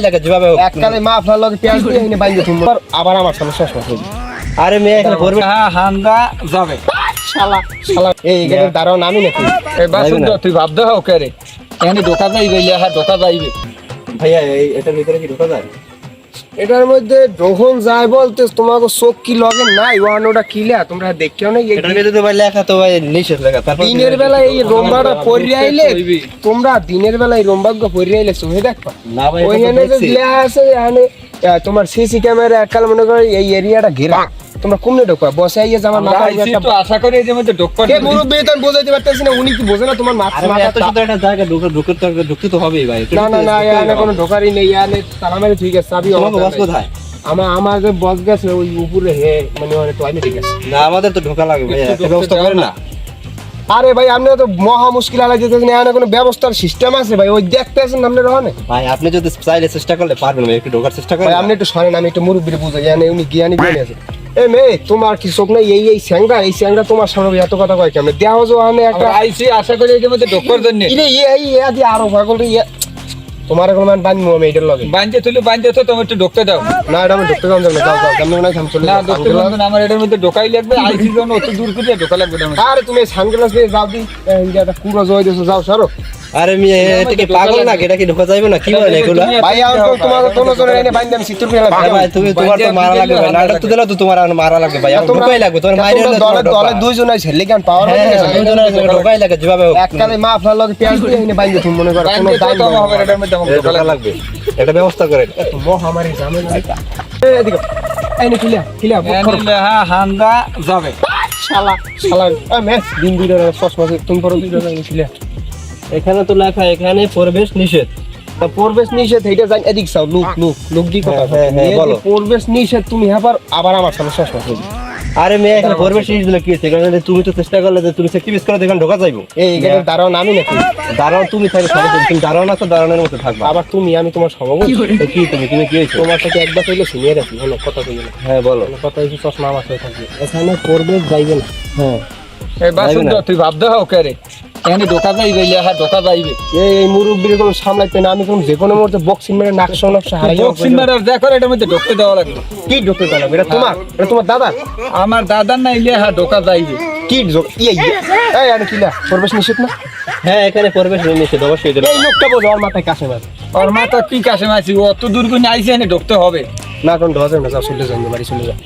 এলাকা যেভাবে এককালে মা আপনার লগে পেঁয়াজ দিয়ে এনে বাইন্দে তুমি আবার আমার সামনে শেষ মাস আরে মেয়ে এখানে পড়বে হ্যাঁ হান্দা যাবে। শালা। শালা এই গেটের দাঁড়াও নামি নাকি? এই বাসুন যাইবে না। তুই ভাবতে হোক রে? এখানে ঢোকা যাইবে ইলে হ্যাঁ ঢোকা যাইবে। ভাইয়া এই এটার ভিতরে কি ঢোকা যায়? এটার মধ্যে যখন যায় বলতে তোমাকে চোখ কি লগে নাই? ওয়ান ওটা কিলা তোমরা দেখিও না এই এটার ভিতরে তো ভাই লেখা তো ভাই নিষেধ লেখা তারপর দিনের বেলা। এই রোমবাটা পরে আইলে তোমরা দিনের বেলা এই রোমবাগ্য পরে আইলে চোখে দেখবা। না ভাই ওইখানে যে লেখা আছে এখানে তোমার সিসি ক্যামেরা একাল মনে করো এই এরিয়াটা ঘেরা। তোমরা কমনে ঢোকা বসে আইয়ে আমার মাথা আইছি তো আশা করি যে মধ্যে ঢোকবার কে মুরব্বী তো আমি বোঝাইতে পারতেছি না উনি কি বোঝে না তোমার মাথা মাথা সুন্দর একটা জায়গা ঢুকে ঢুকে তো ঢুকতে তো হবেই ভাই। না না না এখানে কোনো ঢোকারই নেই তালা মেরে ঠিক আছে চাবি আমার বাস কোথায়? আমার আমার যে বস গেছে ওই উপরে হে মানে ওখানে টয়লেটে গেছে না আমাদের তো ঢোকা লাগবে ভাই একটু ব্যবস্থা দাও না। আরে ভাই আপনি তো মহা মুশকিল আলাই যেতেছেন এখানে কোনো ব্যবস্থার সিস্টেম আছে ভাই ওই দেখতে আছেন আপনি রহনে ভাই আপনি যদি চাইলে চেষ্টা করলে পারবেন ভাই একটু ঢোকার চেষ্টা করেন ভাই আপনি একটু সরেন আমি একটু মুরব্বীর বুঝাই জানি উনি জ্ঞানী জ্ঞানী আছে। এ মেয়ে তোমার কি চোখ নাই? এই এই স্যাংরা এই স্যাংরা তোমার সামনে এত কথা কয় কেমন? দেহ যে আমি একটা আইছি আশা করি এই মধ্যে ঢোকবার জন্য। ইরে এই ইয়ে দিয়ে আরও পাগল ইয়ে। তোমার এখন মান বান্ধবো আমি এটার লগে। বান্ধে তুলে বান্ধে তো তুমি একটু ঢুকতে দাও। না এটা আমি ঢুকতে যাও যাও যাও যাও কেমন না আমি চলে না ঢুকতে না আমার এটার মধ্যে ঢোকাই লাগবে আইসি যখন অত দূর করে ঢোকা লাগবে না আরে তুমি সানগ্লাস দিয়ে যাও দি। ইন্ডিয়াটা পুরো জয় দিছো যাও সারো। আরে মেয়ে এটা কি পাগল না এটা কি ঢোকা যাবে না? কি বলেন এগুলো? তুমি- ভাই তো তোমার কোনো জোরে এনে সিতুর ভাই তুমি তোমার তো মারা লাগবে ভাই। নাটক তো দিলে তো তোমার আর মারা লাগবে ভাই। ঢোকাই লাগবে তোমার মাইরে দলে দলে দুইজন আছে লেগান পাওয়ার হ্যাঁ হয়ে হ্যাঁ, গেছে। সঙ্গে ঢোকাই লাগে যেভাবে হোক। এককালে মা আপনার লগে পেঁয়াজ দিয়ে এনে তুমি মনে করো কোনো দাম তোমার হবে এটার মধ্যে ঢোকা লাগবে। এটা ব্যবস্থা করেন। মহামারী এদিকে কিলা কিলা হ্যাঁ হান্দা যাবে। শালা শালা দিন চশমা তুমি পরে কিলা। এখানে তো লেখা এখানে পরিবেশ নিষেধ। তা পরিবেশ নিষেধ এইটা জানি এদিক চাও লুক লুক লুক দি কথা? হ্যাঁ, হ্যাঁ, বলো। পরিবেশ নিষেধ তুমি হেবার আবার আমার আরে মেয়ে এখানে পরিবেশ নিষেধ কি হচ্ছে এখানে তুমি তো চেষ্টা করলে যে তুমি সেক্টিভিস করে দেখেন ঢোকা যাইবো। এই গেটের দাঁড়াও নামি নাকি। দাঁড়াও তুমি থাকবে সবাই তুমি দাঁড়াও না তো দাঁড়ানোর মতো থাকবা। আবার তুমি আমি তোমার কি তুমি তুমি কি হয়েছে? তোমার সাথে একবার হইলে সিনিয়র আছি হলো কথা কইলে হ্যাঁ বলো। কথা হইছে চশমা আমার সাথে থাকবে। এখানে পরিবেশ যাইবে না। হ্যাঁ। এই বাসুন যাইবে না। তুই ভাবতে হোক রে? এখানে ঢোকা যাইবে হ্যাঁ ঢোকা যাইবে। এই এই মুরব্বীর কোনো সামলাইতে না আমি কোন যে কোনো মুহূর্তে বক্সিং মেরে নাকশো নকশা হারাই যাব। বক্সিং মারার দেখো এটার মধ্যে ঢুকতে দেওয়া লাগবে। কি ঢুকতে পারলাম এটা তোমার এটা তোমার দাদা আমার দাদার না ইলে হ্যাঁ ঢোকা যাইবে। কি ঢোক ইয়ে ইয়ে এই আরে কিলা পরিবেশ নিষেধ না? হ্যাঁ এখানে পরিবেশ নিষেধ অবশ্যই এই লোকটা বোঝো আর মাথায় কাছে মাছ ওর মাথা কি কাছে মাছি অত দূর করে আইসি এনে ঢুকতে হবে। না কোন ঢোকা যাবে না চলে যাও বাড়ি চলে যাও।